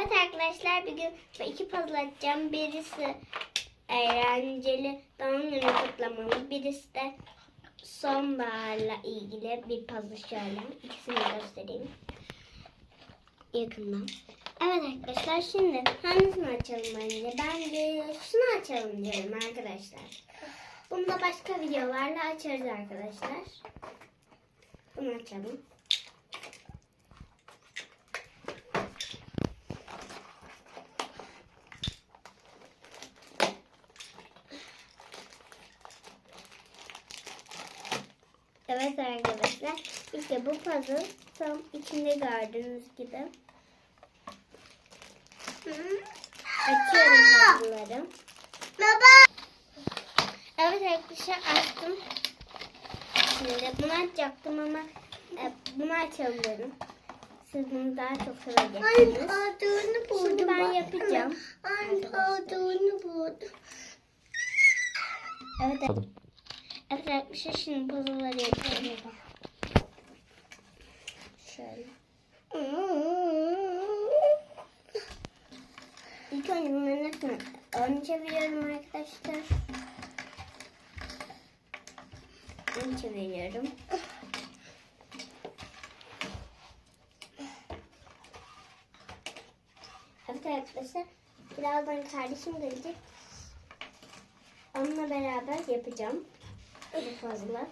Evet arkadaşlar bugün bu iki puzzle açacağım. Birisi eğlenceli doğum günü kutlamalı. Birisi de sonbaharla ilgili bir puzzle şöyle. İkisini göstereyim. Yakından. Evet arkadaşlar şimdi hangisini açalım bence? Ben bir şunu açalım diyorum arkadaşlar. Bunu da başka videolarla açarız arkadaşlar. Bunu açalım. Evet arkadaşlar. İşte bu puzzle tam içinde gördüğünüz gibi. Açıyorum puzzle'ları. Baba. Evet arkadaşlar açtım. Şimdi bunu açacaktım ama e, bunu açalım dedim. Siz bunu daha çok Ay seveceksiniz. pardonu buldum. Şimdi ben yapacağım. Ay pardonu buldum. Evet arkadaşlar şimdi puzzle'ları yapıyorum. Şöyle. İlk önce bunların hepsini ön çeviriyorum arkadaşlar. Ön çeviriyorum. Evet arkadaşlar birazdan kardeşim gelecek. Onunla beraber yapacağım. Bu fazla.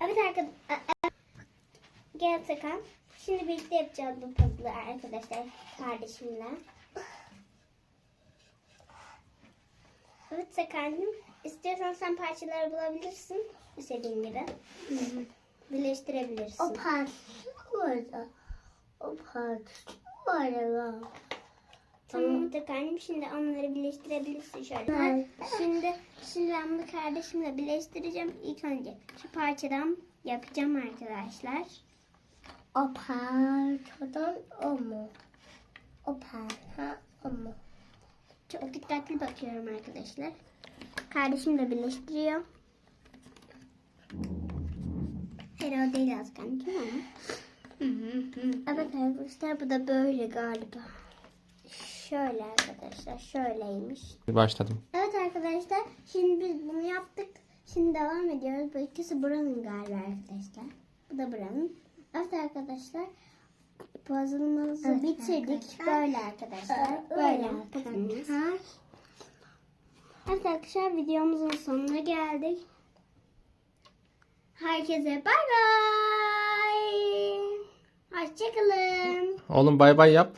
Evet arkadaşlar. Gel Takan. Şimdi birlikte yapacağız bu puzzle'ı arkadaşlar kardeşimle. Evet Takan'cığım. İstiyorsan sen parçaları bulabilirsin. istediğin gibi. Birleştirebilirsin. O pas orada. O pas orada. Tamam Takan'cığım şimdi onları birleştirebilirsin şöyle. Ben- Şimdi, şimdi ben bunu kardeşimle birleştireceğim. İlk önce şu parçadan yapacağım arkadaşlar. O parçadan o mu? O parça o mu? Çok dikkatli bakıyorum arkadaşlar. Kardeşim de birleştiriyor. O değil az kanki ama. Evet arkadaşlar bu da böyle galiba. Şöyle arkadaşlar şöyleymiş. Başladım. Evet arkadaşlar şimdi biz bunu yaptık. Şimdi devam ediyoruz. Bu ikisi buranın galiba arkadaşlar. Bu da buranın. Evet arkadaşlar puzzle'ımızı Evet bitirdik. arkadaşlar. Böyle arkadaşlar. Böyle puzzle'ımız. Evet arkadaşlar videomuzun sonuna geldik. Herkese bay bay. Hoşçakalın. Oğlum bay bay yap.